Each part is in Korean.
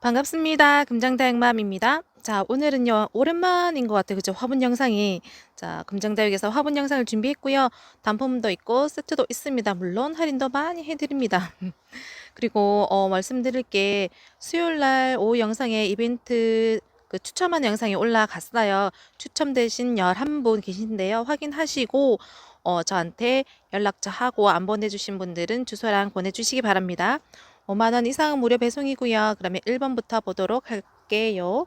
반갑습니다. 금장다육맘입니다. 자, 오늘은요, 오랜만인 것 같아요. 그죠? 화분 영상이. 자, 금장다육에서 화분 영상을 준비했고요. 단품도 있고, 세트도 있습니다. 물론, 할인도 많이 해드립니다. 그리고, 어, 말씀드릴 게, 수요일 날 오후 영상에 이벤트 그 추첨한 영상이 올라갔어요. 추첨되신 11분 계신데요. 확인하시고, 어, 저한테 연락처 하고 안 보내주신 분들은 주소랑 보내주시기 바랍니다. 5만 원 이상은 무료 배송이고요. 그러면 1번부터 보도록 할게요.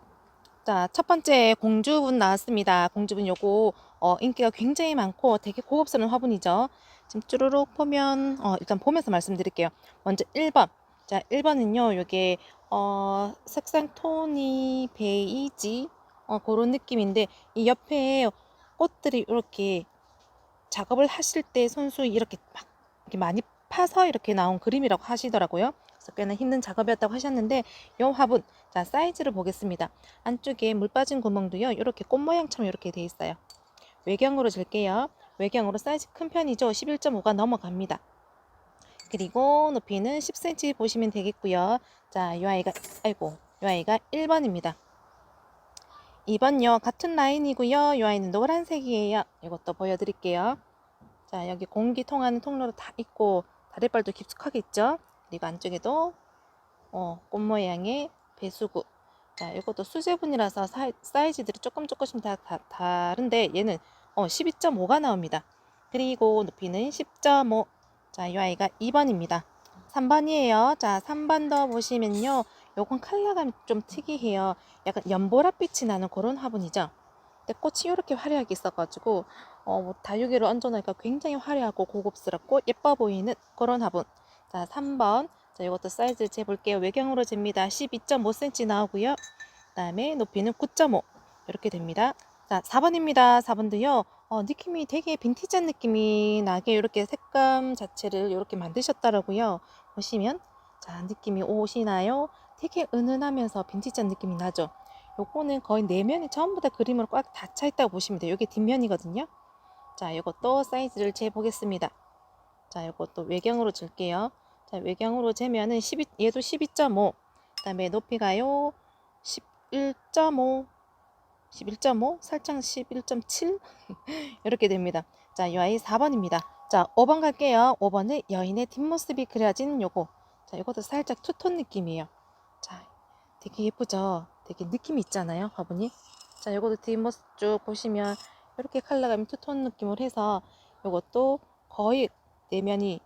자, 첫 번째 공주분 나왔습니다. 공주분 요거 어, 인기가 굉장히 많고 되게 고급스러운 화분이죠. 지금 쭈루룩 보면 어, 일단 보면서 말씀드릴게요. 먼저 1번. 자, 1번은요. 요게 어, 색상 톤이 베이지 어, 그런 느낌인데 이 옆에 꽃들이 이렇게 작업을 하실 때 손수 이렇게 막 이렇게 많이 파서 이렇게 나온 그림이라고 하시더라고요. 그래서 꽤나 힘든 작업이었다고 하셨는데 이 화분 자 사이즈를 보겠습니다. 안쪽에 물 빠진 구멍도요. 이렇게 꽃 모양처럼 이렇게 돼 있어요. 외경으로 줄게요. 외경으로 사이즈 큰 편이죠. 11.5가 넘어갑니다. 그리고 높이는 10cm 보시면 되겠고요. 자, 이 아이가 아이고, 이 아이가 1번입니다. 2번요. 같은 라인이고요. 이 아이는 노란색이에요. 이것도 보여드릴게요. 자, 여기 공기 통하는 통로도 다 있고 다리발도 깊숙하게 있죠. 그리고 안쪽에도 어, 꽃 모양의 배수구. 자, 이것도 수제분이라서 사, 사이즈들이 조금 조금씩 다, 다 다른데 얘는 어, 12.5가 나옵니다. 그리고 높이는 10.5. 자, 이 아이가 2번입니다. 3번이에요. 자, 3번도 보시면요. 요건 컬러감이 좀 특이해요. 약간 연보라빛이 나는 그런 화분이죠. 근데 꽃이 이렇게 화려하게 있어가지고 어, 뭐 다육이로 얹어놓으니까 굉장히 화려하고 고급스럽고 예뻐 보이는 그런 화분. 자, 3번. 자, 이것도 사이즈 재볼게요. 외경으로 잽니다. 12.5cm 나오고요. 그 다음에 높이는 9.5 이렇게 됩니다. 자, 4번입니다. 4번도요. 어, 느낌이 되게 빈티지한 느낌이 나게 이렇게 색감 자체를 이렇게 만드셨더라고요. 보시면 자, 느낌이 오시나요? 되게 은은하면서 빈티지한 느낌이 나죠. 요거는 거의 내면이 전부 다 그림으로 꽉 닫혀 있다고 보시면 돼요. 이게 뒷면이거든요. 자, 이것도 사이즈를 재보겠습니다. 자, 이것도 외경으로 줄게요. 자, 외경으로 재면은 12, 얘도 12.5. 그다음에 높이가요. 11.5. 11.5, 살짝 11.7 이렇게 됩니다. 자, 이 아이 4번입니다. 자, 5번 갈게요. 5번은 여인의 뒷모습이 그려진 요거. 자, 이것도 살짝 투톤 느낌이에요. 자, 되게 예쁘죠? 되게 느낌이 있잖아요, 화분이. 자, 이것도 뒷모습 쭉 보시면 이렇게 컬러감이 투톤 느낌으로 해서 이것도 거의 내면이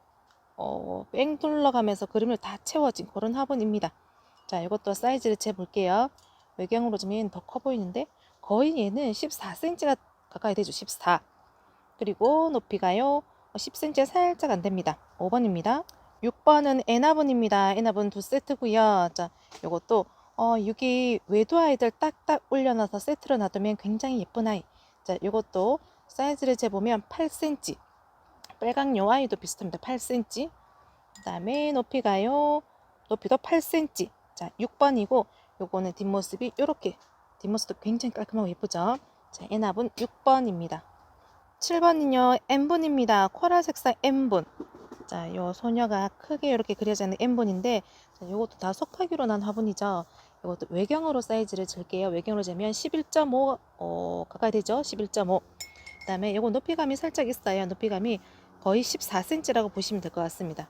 어, 뺑 둘러가면서 그림을 다 채워진 그런 화분입니다. 자, 이것도 사이즈를 재볼게요. 외경으로 주면 더 커 보이는데 거의 얘는 14cm가 가까이 되죠. 14. 그리고 높이가요. 10cm 살짝 안 됩니다. 5번입니다. 6번은 에나분입니다. 에나분 두 세트고요. 자, 요것도 어, 여기 외도 아이들 딱딱 올려놔서 세트로 놔두면 굉장히 예쁜 아이. 자, 요것도 사이즈를 재보면 8cm. 빨강 요 아이도 비슷합니다. 8cm. 그 다음에 높이가요. 높이도 8cm. 자, 6번이고 요거는 뒷모습이 이렇게 뒷모습도 굉장히 깔끔하고 예쁘죠. 자, 에나분 6번입니다. 7번은요, N분입니다. 코랄 색상 N분. 자, 요 소녀가 크게 이렇게 그려져 있는 N분인데, 자, 요것도 다 속파기로 난 화분이죠. 이것도 외경으로 사이즈를 줄게요. 외경으로 재면 11.5 어, 가까이 되죠. 11.5. 그다음에 요거 높이감이 살짝 있어요. 높이감이 거의 14cm라고 보시면 될 것 같습니다.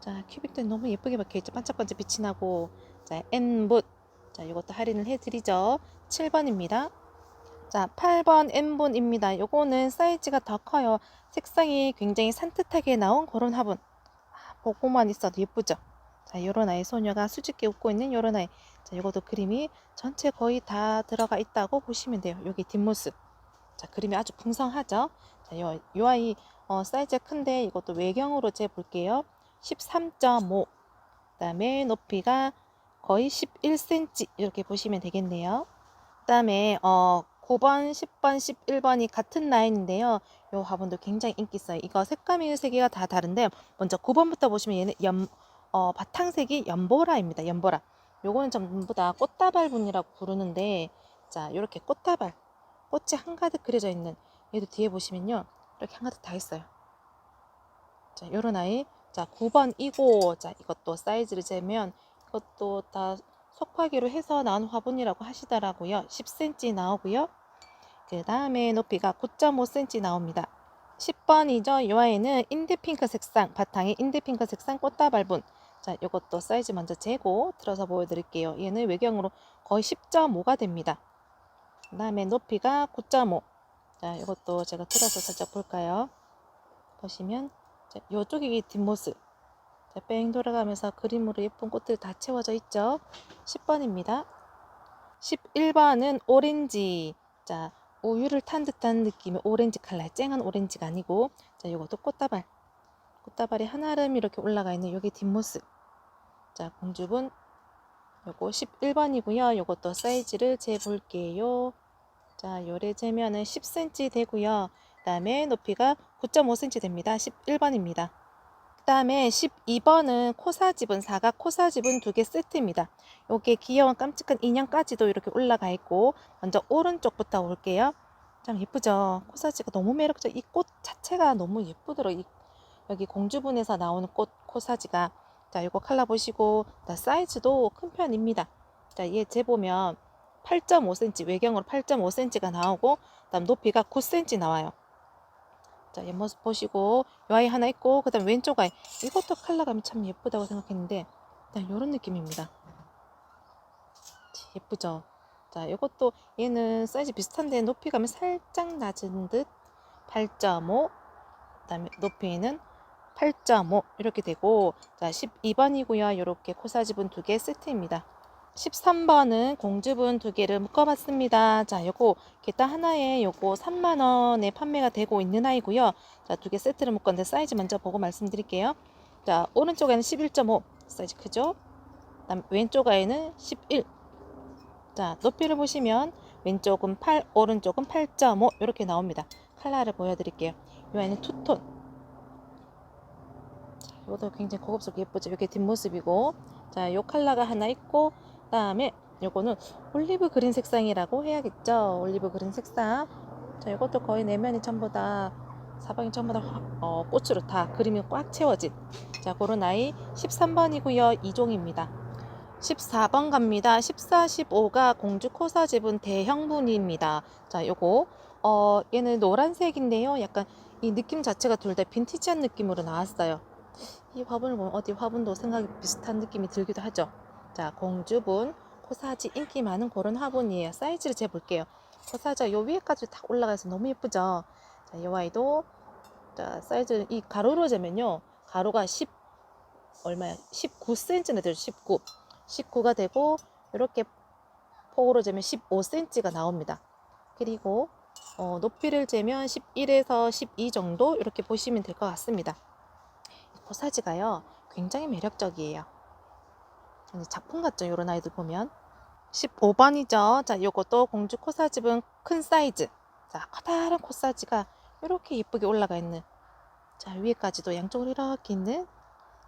자, 큐빅도 너무 예쁘게 박혀 있죠. 반짝반짝 빛이 나고. 자, N분. 자, 이것도 할인을 해드리죠. 7번입니다. 자, 8번 N분입니다. 요거는 사이즈가 더 커요. 색상이 굉장히 산뜻하게 나온 그런 화분. 아, 보고만 있어도 예쁘죠? 자, 요런 아이 소녀가 수줍게 웃고 있는 요런 아이. 자, 요것도 그림이 전체 거의 다 들어가 있다고 보시면 돼요. 여기 뒷모습. 자, 그림이 아주 풍성하죠? 자, 요, 요 아이 어, 사이즈가 큰데 이것도 외경으로 재볼게요. 13.5. 그 다음에 높이가 거의 11cm 이렇게 보시면 되겠네요. 그 다음에 어, 9번, 10번, 11번이 같은 라인인데요. 이 화분도 굉장히 인기 있어요. 이거 색감이 세 개가 다 다른데 먼저 9번부터 보시면 얘는 연, 어, 바탕색이 연보라입니다. 연보라. 요거는 전부 다 꽃다발분이라고 부르는데 자 이렇게 꽃다발 꽃이 한가득 그려져 있는 얘도 뒤에 보시면요 이렇게 한 가득 다 있어요. 자 요런 아이 자 9번 이고 자 이것도 사이즈를 재면 이것도 다 속화기로 해서 나온 화분이라고 하시더라고요. 10cm 나오고요. 그 다음에 높이가 9.5cm 나옵니다. 10번이죠. 이 아이는 인디핑크 색상, 바탕에 인디핑크 색상 꽃다발분. 자, 이것도 사이즈 먼저 재고 들어서 보여드릴게요. 얘는 외경으로 거의 10.5가 됩니다. 그 다음에 높이가 9.5. 자, 이것도 제가 들어서 살짝 볼까요? 보시면, 자, 요쪽이 뒷모습. 자, 뺑 돌아가면서 그림으로 예쁜 꽃들 다 채워져 있죠. 10번입니다. 11번은 오렌지. 자, 우유를 탄 듯한 느낌의 오렌지 컬러. 쨍한 오렌지가 아니고, 자, 이것도 꽃다발. 꽃다발이 한아름 이렇게 올라가 있는 여기 뒷모습. 자, 공주분. 요거 11번이고요. 요것도 사이즈를 재볼게요. 자, 요래 재면은 10cm 되고요. 그 다음에 높이가 9.5cm 됩니다. 11번입니다. 그 다음에 12번은 코사집은 사각 코사집은 두 개 세트입니다. 요게 귀여운 깜찍한 인형까지도 이렇게 올라가 있고 먼저 오른쪽부터 볼게요. 참 예쁘죠? 코사지가 너무 매력적. 이 꽃 자체가 너무 예쁘더라고요. 이- 여기 공주분에서 나오는 꽃 코사지가 자, 이거 컬러 보시고 자, 사이즈도 큰 편입니다. 자, 얘 재보면 8.5cm 외경으로 8.5cm가 나오고 그다음 높이가 9cm 나와요. 자, 옆모습 보시고 요 아이 하나 있고 그다음 왼쪽 아이 이것도 컬러감이 참 예쁘다고 생각했는데 일단 이런 느낌입니다. 예쁘죠? 자, 이것도 얘는 사이즈 비슷한데 높이감이 살짝 낮은 듯 8.5 그다음에 높이는 8.5 이렇게 되고 자 12번이고요. 이렇게 코사지분 두 개 세트입니다. 13번은 공주분 두 개를 묶어봤습니다. 자, 요거 게따 하나에 요거 3만 원에 판매가 되고 있는 아이고요. 자, 두 개 세트를 묶었는데 사이즈 먼저 보고 말씀드릴게요. 자, 오른쪽에는 11.5 사이즈 크죠? 그다음 왼쪽 아이는 11. 자, 높이를 보시면 왼쪽은 8, 오른쪽은 8.5 이렇게 나옵니다. 컬러를 보여드릴게요. 이 아이는 투톤. 자, 이것도 굉장히 고급스럽게 예쁘죠? 이게 뒷모습이고, 자, 요 컬러가 하나 있고, 그 다음에 요거는 올리브 그린 색상이라고 해야겠죠? 올리브 그린 색상. 자, 이것도 거의 내면이 전부 다 사방이 전부 다 화- 어, 꽃으로 다 그림이 꽉 채워진. 자, 그런 아이 13번이고요. 2종입니다. 14번 갑니다. 14, 15가 공주 코사 지분 대형분입니다. 자, 요거 어 얘는 노란색인데요. 약간 이 느낌 자체가 둘 다 빈티지한 느낌으로 나왔어요. 이 화분을 보면 어디 화분도 생각이 비슷한 느낌이 들기도 하죠. 자, 공주분 코사지 인기 많은 그런 화분이에요. 사이즈를 재볼게요. 코사지가 요 위에까지 딱 올라가서 너무 예쁘죠. 자, 이 아이도 자, 사이즈 이 가로로 재면요. 가로가 10 얼마야? 19cm나 되죠. 19. 19가 되고 이렇게 폭으로 재면 15cm가 나옵니다. 그리고 어, 높이를 재면 11에서 12 정도 이렇게 보시면 될 것 같습니다. 이 코사지가요 굉장히 매력적이에요. 작품 같죠? 이런 아이들 보면 15번이죠. 자, 요것도 공주 코사집은 큰 사이즈. 자, 커다란 코사지가 이렇게 예쁘게 올라가 있는. 자, 위에까지도 양쪽으로 이렇게 있는.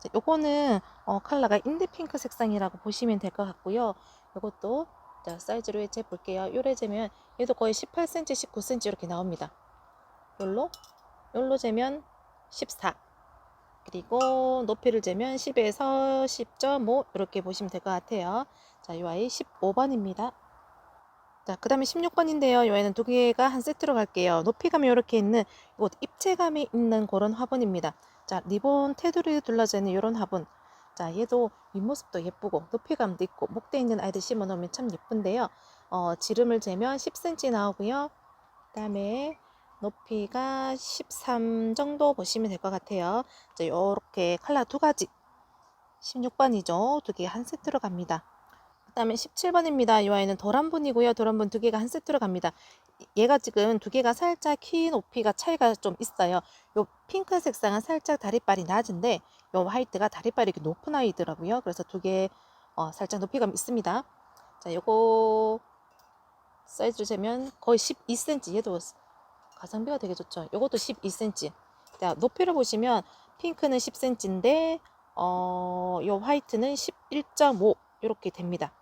자, 요거는 어, 컬러가 인디핑크 색상이라고 보시면 될 것 같고요. 요것도 자, 사이즈로 재 볼게요. 요래 재면 얘도 거의 18cm, 19cm 이렇게 나옵니다. 요로 요로 재면 14. 그리고 높이를 재면 10에서 10.5 이렇게 보시면 될 것 같아요. 자, 요 아이 15번입니다. 자, 그 다음에 16번인데요. 요 아이는 두 개가 한 세트로 갈게요. 높이감이 이렇게 있는, 이것 입체감이 있는 그런 화분입니다. 자, 리본 테두리 둘러져 있는 이런 화분. 자, 얘도 윗모습도 예쁘고, 높이감도 있고, 목대 있는 아이들 심어 놓으면 참 예쁜데요. 어, 지름을 재면 10cm 나오고요. 그 다음에 높이가 13 정도 보시면 될 것 같아요. 자, 요렇게 컬러 두 가지. 16번이죠. 두 개 한 세트로 갑니다. 그 다음에 17번입니다. 이 아이는 도란 분이고요. 도란 분 두 개가 한 세트로 갑니다. 얘가 지금 두 개가 살짝 키 높이가 차이가 좀 있어요. 요 핑크 색상은 살짝 다리빨이 낮은데 요 화이트가 다리빨이 이렇게 높은 아이더라고요. 그래서 두개 어, 살짝 높이감 있습니다. 자, 요거 사이즈로 재면 거의 12cm. 얘도 가성비가 되게 좋죠. 요것도 12cm. 자, 높이를 보시면 핑크는 10cm인데 어, 요 화이트는 11.5 이렇게 됩니다.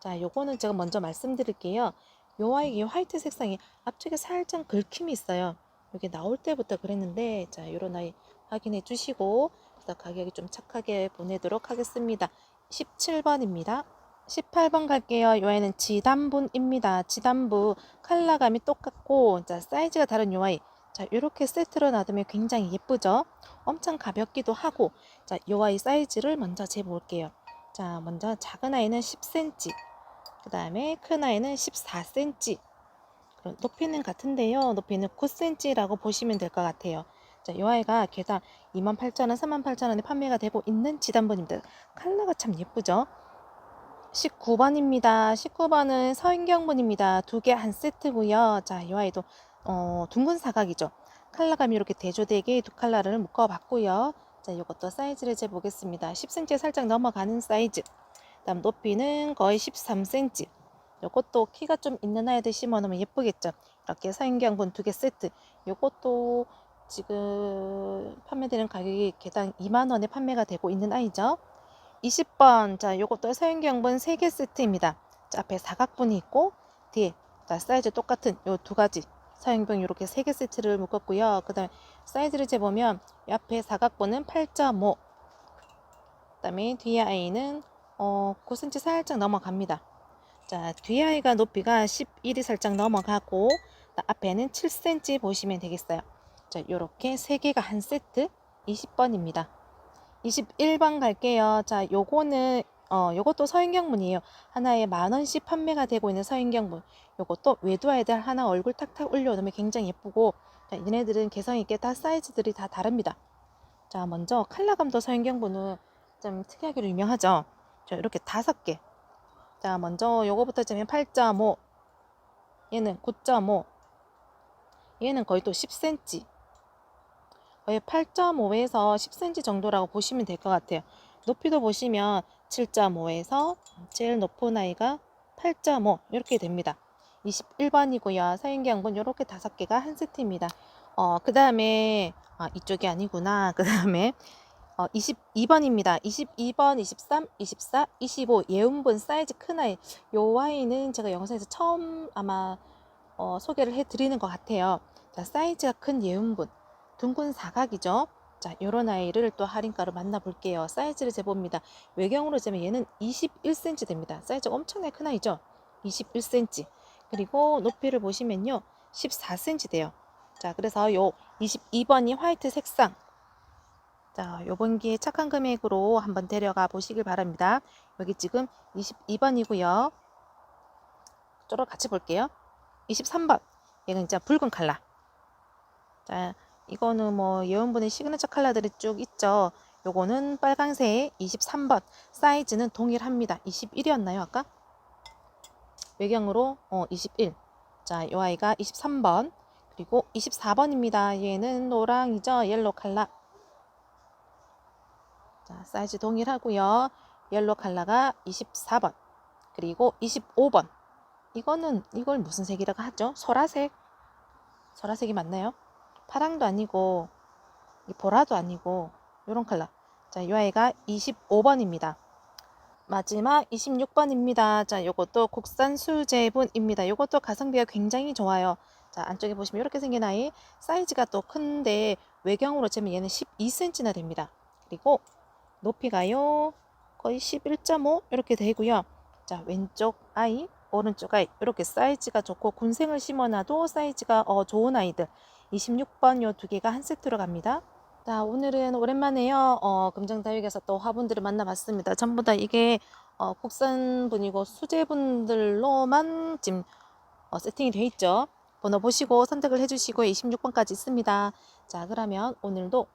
자, 요거는 제가 먼저 말씀드릴게요. 요 아이 이 화이트 색상이 앞쪽에 살짝 긁힘이 있어요. 여기 나올 때부터 그랬는데 자, 요런 아이 확인해 주시고 그래서 가격이 좀 착하게 보내도록 하겠습니다. 17번입니다. 18번 갈게요. 요 아이는 지단분입니다. 지단부 컬러감이 똑같고 자 사이즈가 다른 요 아이. 자 이렇게 세트로 놔두면 굉장히 예쁘죠? 엄청 가볍기도 하고 자 요 아이 사이즈를 먼저 재볼게요. 자 먼저 작은 아이는 10cm 그 다음에 큰 아이는 14cm 그럼 높이는 같은데요. 높이는 9cm라고 보시면 될 것 같아요. 자, 이 아이가 개당 28,000원, 38,000원에 판매가 되고 있는 지단본입니다. 컬러가 참 예쁘죠? 19번입니다. 19번은 서인경분입니다. 두 개 한 세트고요. 자, 이 아이도 어, 둥근 사각이죠. 컬러감이 이렇게 대조되게 두 컬러를 묶어봤고요. 자, 이것도 사이즈를 재보겠습니다. 10cm 살짝 넘어가는 사이즈. 다음 높이는 거의 13cm. 이것도 키가 좀 있는 아이들 심어놓으면 예쁘겠죠. 이렇게 서인경분 두개 세트. 이것도 지금 판매되는 가격이 개당 2만 원에 판매가 되고 있는 아이죠. 20번 자 요것도 서인경분 3개 세트입니다. 자, 앞에 사각분이 있고 뒤에 자, 사이즈 똑같은 요 두 가지 서인경 이렇게 3개 세트를 묶었고요. 그 다음에 사이즈를 재보면 이 앞에 사각분은 8.5 그다음에 뒤에 아이는 어, 9cm 살짝 넘어갑니다. 자, 뒤에 아이가 높이가 11이 살짝 넘어가고 앞에는 7cm 보시면 되겠어요. 자, 요렇게 세 개가 한 세트 20번입니다. 21번 갈게요. 자, 요거는 어, 요것도 서인경문이에요. 하나에 만 원씩 판매가 되고 있는 서인경문. 요것도 외두 아이들 하나 얼굴 탁탁 올려놓으면 굉장히 예쁘고 자, 얘네들은 개성 있게 다 사이즈들이 다 다릅니다. 자, 먼저 컬러감도 서인경문은 좀 특이하기로 유명하죠. 자, 이렇게 다섯 개. 자, 먼저 요거부터 재면 8.5. 얘는 9.5. 얘는 거의 또 10cm. 거의 8.5에서 10cm 정도라고 보시면 될 것 같아요. 높이도 보시면 7.5에서 제일 높은 아이가 8.5 이렇게 됩니다. 21번이고요. 사인경분 이렇게 다섯 개가 한 세트입니다. 어, 그 다음에 아, 이쪽이 아니구나. 그 다음에 어, 22번입니다. 22번, 23, 24, 25 예운분 사이즈 큰 아이. 요 아이는 제가 영상에서 처음 아마 어, 소개를 해드리는 것 같아요. 자, 사이즈가 큰 예운분. 둥근 사각이죠. 자, 요런 아이를 또 할인가로 만나볼게요. 사이즈를 재봅니다. 외경으로 재면 얘는 21cm 됩니다. 사이즈가 엄청나게 큰 아이죠. 21cm. 그리고 높이를 보시면요. 14cm 돼요. 자, 그래서 요 22번이 화이트 색상. 자, 요번 기회 착한 금액으로 한번 데려가 보시길 바랍니다. 여기 지금 22번이고요. 저로 같이 볼게요. 23번. 얘는 진짜 붉은 칼라. 자, 이거는 뭐 예원분의 시그니처 컬러들이 쭉 있죠. 요거는 빨강색 23번. 사이즈는 동일합니다. 21이었나요, 아까? 외경으로 어, 21. 자, 요 아이가 23번. 그리고 24번입니다. 얘는 노랑이죠. 옐로 컬러. 자, 사이즈 동일하고요. 옐로 컬러가 24번. 그리고 25번. 이거는 이걸 무슨 색이라고 하죠? 소라색. 소라색이 맞나요? 파랑도 아니고 보라도 아니고 이런 컬러. 자, 이 아이가 25번입니다. 마지막 26번입니다. 자, 요것도 국산 수제분입니다. 요것도 가성비가 굉장히 좋아요. 자, 안쪽에 보시면 이렇게 생긴 아이 사이즈가 또 큰데 외경으로 재면 얘는 12cm나 됩니다. 그리고 높이가요. 거의 11.5 이렇게 되고요. 자, 왼쪽 아이, 오른쪽 아이 이렇게 사이즈가 좋고 군생을 심어놔도 사이즈가 어, 좋은 아이들 26번 요 두 개가 한 세트로 갑니다. 자, 오늘은 오랜만에요. 어, 금정다육에서 또 화분들을 만나봤습니다. 전부 다 이게 어, 국산분이고 수제분들로만 지금 어, 세팅이 되어 있죠. 번호 보시고 선택을 해주시고 26번까지 있습니다. 자, 그러면 오늘도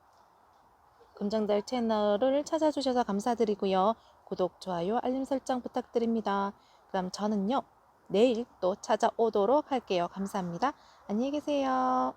금정다육 채널을 찾아주셔서 감사드리고요. 구독, 좋아요, 알림 설정 부탁드립니다. 그럼 저는요, 내일 또 찾아오도록 할게요. 감사합니다. 안녕히 계세요.